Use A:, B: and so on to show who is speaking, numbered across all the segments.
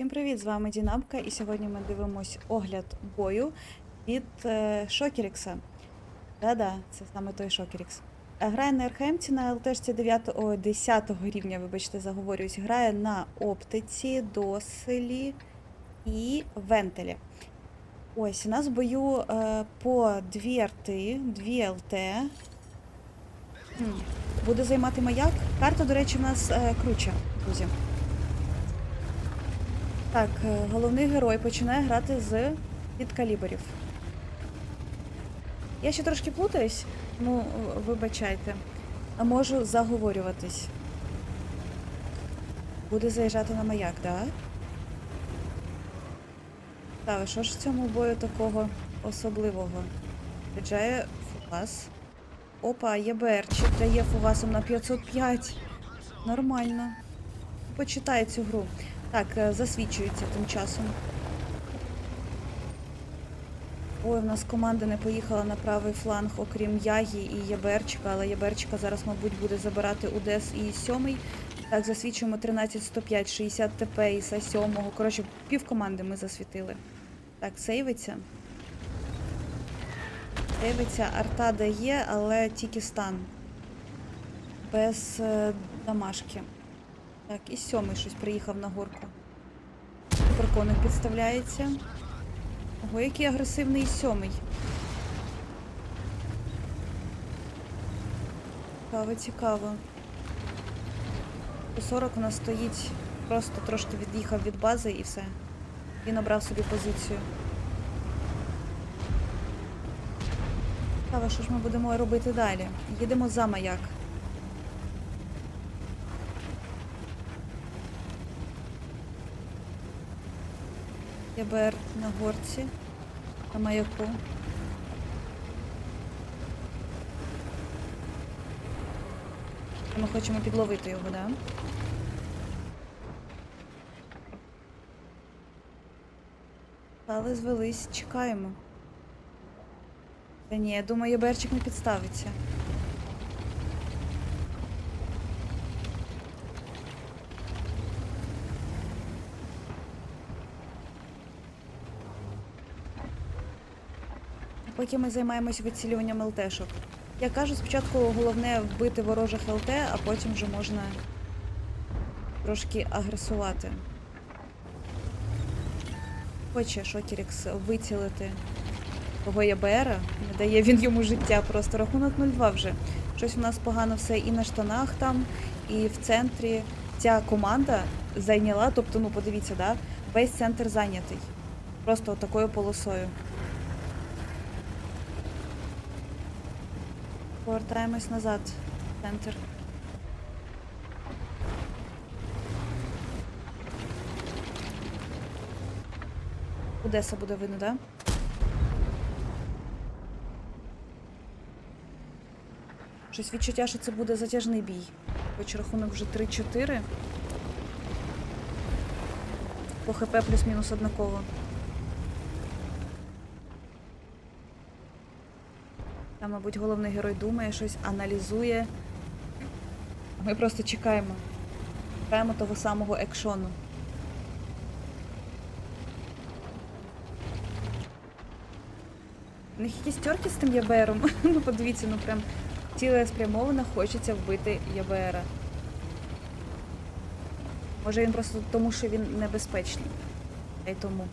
A: Всім привіт! З вами Дінамка, і сьогодні ми дивимось огляд бою від е, Шокерікса. Да-да, це саме той Шокерікс. Е, Грає на РХМці на ЛТшці 9, 10 рівня, вибачте, заговорююсь. Грає на оптиці, доселі і вентилі. Ось, у нас в бою е, по дві арти, дві ЛТ. Буде займати маяк. Карта, до речі, в нас круче, друзі. Так, е, головний герой починає грати з підкаліберів. Я ще трошки плутаюсь, ну, е, вибачайте. А можу заговорюватись. Буде заїжджати на маяк, так? Так, що ж в цьому бою такого особливого? Піджає фугас. Опа, ЄБРчик дає фугасом на 505. Нормально. Почитай цю гру. Так, е, засвічується тим часом. Ой, в нас команда не поїхала на правий фланг, окрім Ягі і Єберчика, але Єберчика зараз, мабуть, буде забирати УДЕС і сьомий. Так, засвічуємо 13-105, 60 ТП і са сьомого. Коротше, пів команди ми засвітили. Так, сейвиться. Сейвиться, арта дає, але тільки стан. Без е, дамашки. Так, і сьомий щось приїхав на горку. Суперконик підставляється. Ого, який агресивний сьомий. Цікаво, цікаво. По 40 у нас стоїть, просто трошки від'їхав від бази і все. Він обрав собі позицію. Цікаво, що ж ми будемо робити далі? Їдемо за маяк. ЄБР на горці, на маяку. Ми хочемо підловити його, да? Але звелись, чекаємо. Та ні, я думаю, ЄБРчик не підставиться. Поки ми займаємось вицілюванням ЛТшок. Я кажу, спочатку головне вбити ворожих ЛТ, а потім вже можна трошки агресувати. Хоче Шокерікс вицілити того ЯБРа, не дає він йому життя, просто рахунок 0-2 вже. Щось у нас погано все і на штанах там, і в центрі. Ця команда зайняла, тобто, ну подивіться, да, весь центр зайнятий. Просто такою полосою. Повертаємось назад. в Центр. Одеса буде видно, да? Щось відчуття, що це буде затяжний бій. Хоч рахунок вже 3-4. По ХП плюс-мінус однаково. Там, мабуть, головний герой думає, щось аналізує. Ми просто чекаємо. Чекаємо того самого екшону. У них якісь терки з тим ЯБРом. ну подивіться, ну прям цілеспрямовано хочеться вбити ЯБРа. Може він просто тому, що він небезпечний. Та й тому.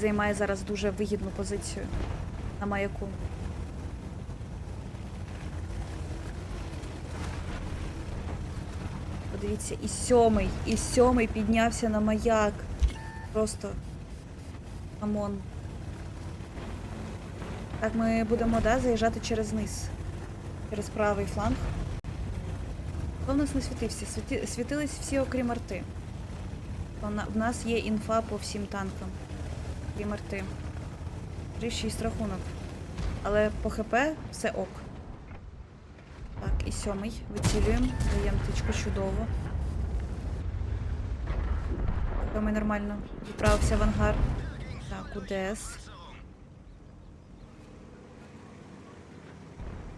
A: Займає зараз дуже вигідну позицію на маяку. Подивіться, і сьомий, і сьомий піднявся на маяк. Просто камон. Так, ми будемо да, заїжджати через низ. Через правий фланг. Хто в нас не світився? Світи... Світились всі, окрім арти. В нас є інфа по всім танкам. Крім арти. 3-6 рахунок. Але по ХП все ок. Так, і сьомий. Вицілюємо. Даємо тичку чудово. Сьомий нормально. Відправився в ангар. Так, УДС.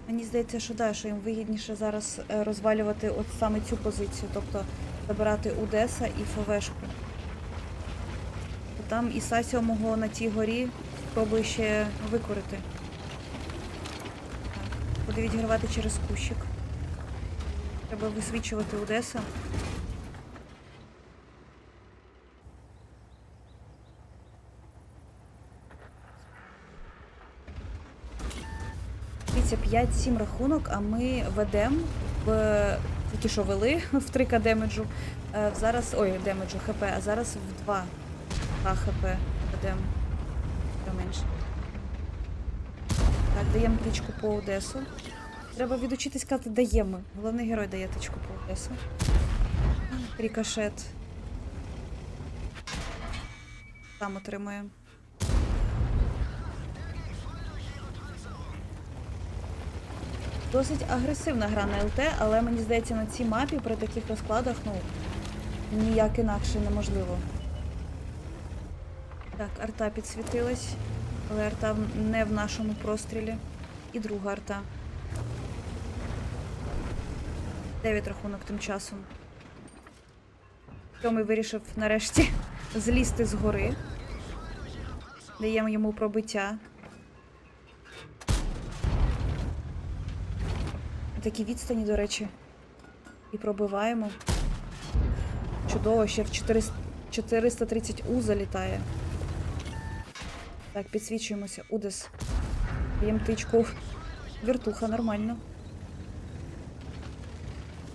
A: Мені здається, що да, що їм вигідніше зараз е, розвалювати от саме цю позицію. Тобто забирати Удеса і ФВшку. Там Іса сьомого на тій горі спробує ще викорити. Буде відігравати через кущик. Треба висвічувати Одеса. Дивіться, 5-7 рахунок, а ми ведемо в тільки що вели в 3К демеджу. Е, Зараз. Ой, демеджу ХП, а зараз в 2 К ХП ведемо. Та менше. Так, даємо тичку по Одесу. Треба відучитись казати даємо. Головний герой дає тичку по Одесу. Рікошет. Там отримує. Досить агресивна гра на ЛТ, але мені здається, на цій мапі при таких розкладах, ну, ніяк інакше неможливо. Так, арта підсвітилась, але арта не в нашому прострілі. І друга арта. Дев'ять рахунок тим часом. Тьомий вирішив нарешті злізти з гори. Даємо йому пробиття. Такі відстані, до речі. І пробиваємо. Чудово, ще в 400 430 У залітає. Так, підсвічуємося. Удес. Даємо тичку. Вертуха, нормально.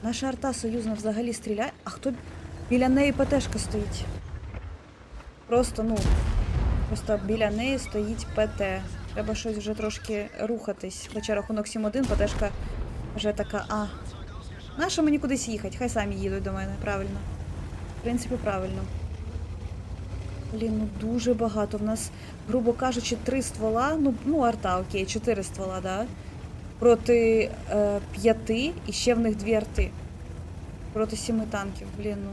A: Наша арта союзна взагалі стріляє. А хто біля неї ПТшка стоїть? Просто, ну, просто біля неї стоїть ПТ. Треба щось вже трошки рухатись. Хоча рахунок 7-1, ПТшка вже така, а. Нащо мені кудись їхати? Хай самі їдуть до мене, правильно. В принципі, правильно. Блін, ну дуже багато. В нас, грубо кажучи, три ствола, ну, ну арта, окей, чотири ствола, да? Проти е, п'яти і ще в них дві арти. Проти сіми танків, блін, ну.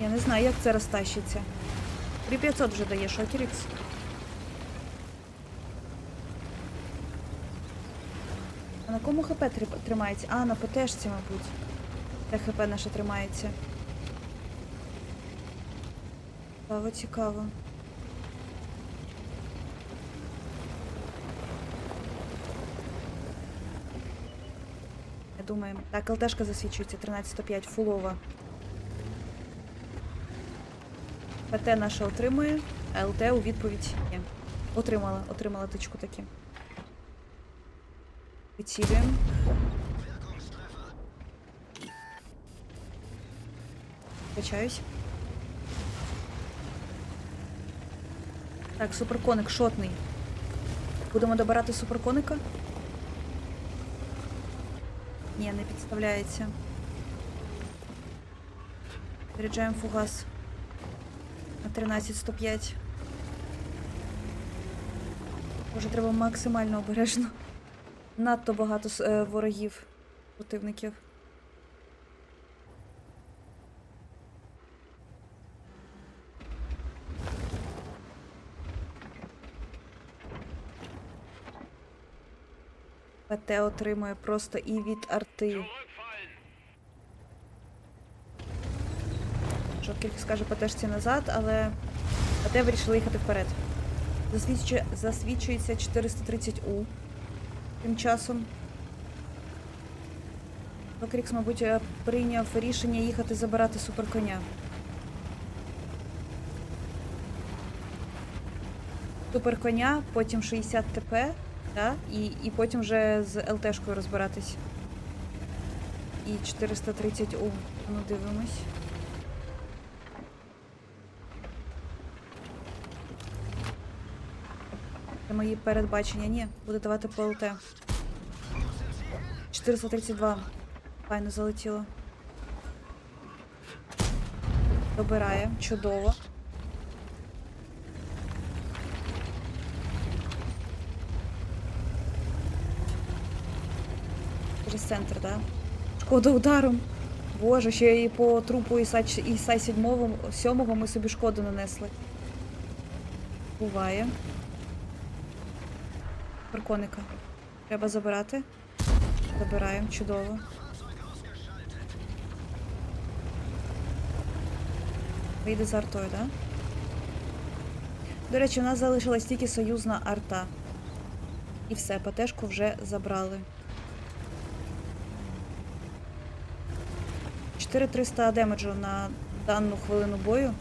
A: Я не знаю, як це розтащиться. 3500 вже дає Шокерікс. А на кому ХП тримається? А, на ПТшці, мабуть. Де ХП наше тримається. Цікаво, цікаво. Я думаю. Так, ЛТшка засвічується 13.5, фулова. ПТ наша отримує, а ЛТ у відповідь ні. Отримала, отримала тичку таки. Підсілюємо. Качаюсь. Так, суперконик шотний. Будемо добирати суперконика? Ні, не підставляється. Заряджаємо фугас на 13105. Може, треба максимально обережно. Надто багато е, ворогів, противників. ПТ отримує просто і від арти. Шокер скаже ПТшці назад, але ПТ вирішили їхати вперед. Засвідчує, засвідчується 430 У. Тим часом. Шокерікс, мабуть, е, прийняв рішення їхати забирати суперконя. Суперконя, потім 60 ТП, да? і, і потім вже з ЛТшкою розбиратись. І 430 У. Ну, дивимось. Це мої передбачення. Ні, буде давати по ЛТ. 432. Файно залетіло. Добирає. Чудово. Через центр, да? Шкода ударом. Боже, ще і по трупу Іса, Іса 7, 7 ми собі шкоду нанесли. Буває. Парконика. Треба забирати. Забираємо, чудово. Вийде з артою, так? Да? До речі, у нас залишилась тільки союзна арта. І все, ПТшку вже забрали. 4300 демеджу на дану хвилину бою.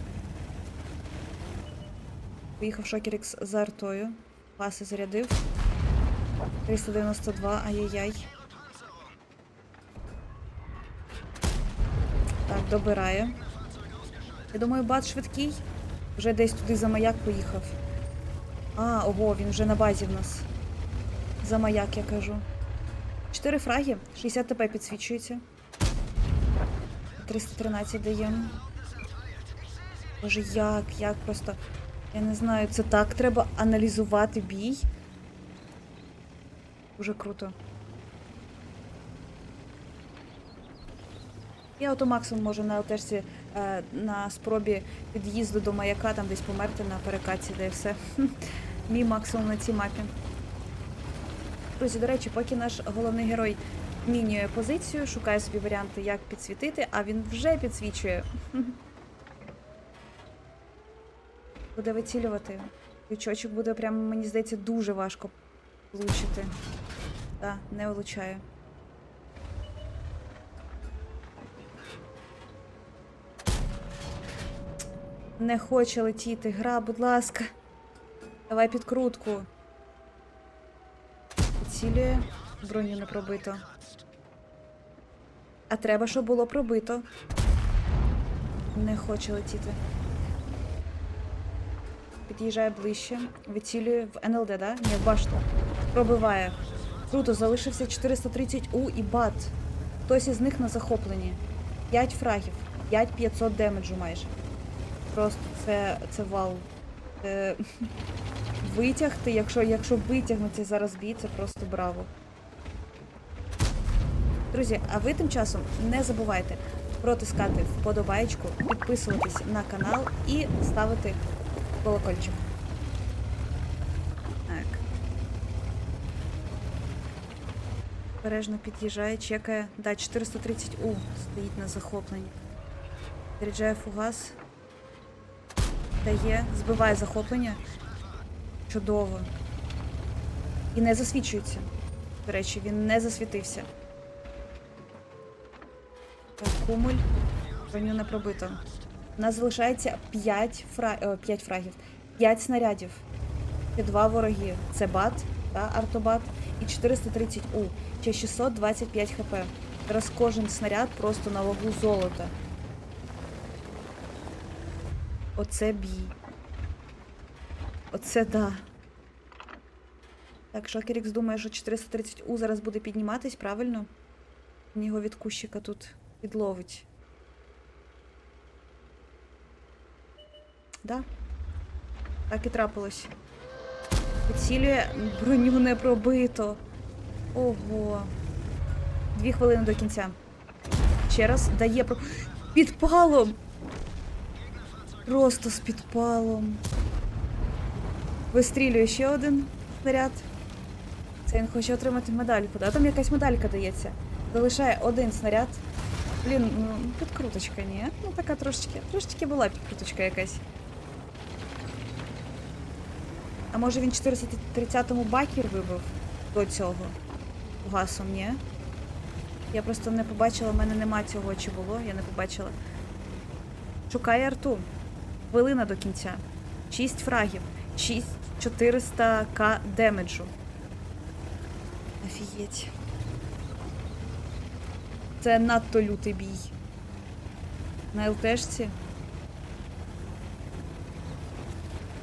A: Поїхав Шокерікс за артою. Паси зарядив. 392, ай-яй-яй. Так, добирає. Я думаю, бат швидкий. Вже десь туди за маяк поїхав. А, ого, він вже на базі в нас. За маяк, я кажу. 4 фраги, 60 ТП підсвічується. 313 даємо. Боже, як, як просто. Я не знаю, це так треба аналізувати бій. Дуже круто. Я ото максимум можу на ЛТшці е, на спробі під'їзду до маяка там десь померти на перекатці, де все. Мій максимум на цій мапі. Друзі, до речі, поки наш головний герой змінює позицію, шукає собі варіанти, як підсвітити, а він вже підсвічує. Буде вицілювати. Крючочок буде прям, мені здається, дуже важко влучити. Так, не влучає. Не хоче летіти. Гра, будь ласка. Давай підкрутку. Цілює. Броню не пробито. А треба, щоб було пробито. Не хоче летіти. Під'їжджає ближче. Вицілює в НЛД, да? Ні, в башту. Пробиває. Круто, залишився 430 У і бат. Хтось із них на захопленні. 5 фрагів. 5500 демеджу майже. Просто це, це вау. Це... Витягти, якщо, якщо витягнути зараз бій, це просто браво. Друзі, а ви тим часом не забувайте протискати вподобайку, підписуватись на канал і ставити колокольчик. Так. Бережно під'їжджає, чекає. Да, 430 У стоїть на захопленні. Заряджає фугас. Дає, збиває захоплення. Чудово. І не засвічується. До речі, він не засвітився. Кумуль. Броню не пробито. У нас залишається 5, фра... о, 5 фрагів. 5 снарядів. І два вороги. Це бат, та, артобат і 430 У. Чи 625 хп. Зараз кожен снаряд просто на вагу золота. Оце бій. Оце да. Так, Шокерікс думає, що 430 У зараз буде підніматись, правильно? Він його від кущика тут підловить. Да. Так і трапилось. Підсілює, броню не пробито. Ого. Дві хвилини до кінця. Ще раз дає про. Підпалом! Просто з підпалом. Вистрілює ще один снаряд. Це він хоче отримати медальку. Да? Там якась медалька дається. Залишає один снаряд. Блін, ну підкруточка, ні? Ну така трошечки. Трошечки була підкруточка якась. А може він 430-му бакер вибив до цього? Гасом, ні? Я просто не побачила, в мене нема цього чи було, я не побачила. Шукає арту. Хвилина до кінця. 6 фрагів. 6 400к демеджу. Офігеть. Це надто лютий бій. На ЛТшці.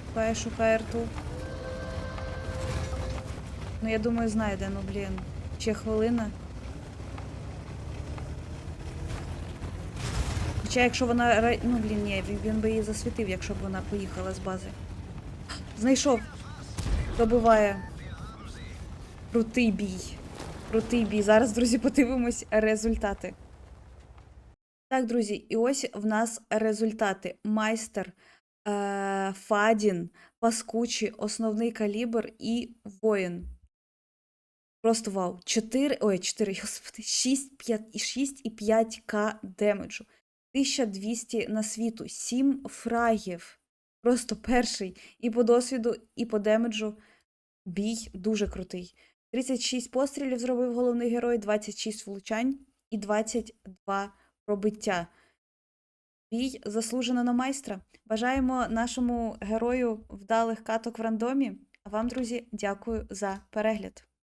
A: Шукає, шукає арту. Ну, я думаю, знайде, ну блін. Ще хвилина. Хоча якщо вона. Ну, блін, ні, він би її засвітив, якщо б вона поїхала з бази. Знайшов. Добиває. Крутий бій. Крутий бій. Зараз, друзі, подивимось результати. Так, друзі, і ось в нас результати. Майстер, е- Фадін, Паскучі, основний калібр і воїн. Просто вау. 4, ой, 4, господи, 6, 5, і 6 і 5к демеджу. 1200 на світу, 7 фрагів. Просто перший. І по досвіду, і по демеджу. Бій дуже крутий. 36 пострілів зробив головний герой, 26 влучань і 22 пробиття. Бій заслужено на майстра. Бажаємо нашому герою вдалих каток в рандомі. А вам, друзі, дякую за перегляд.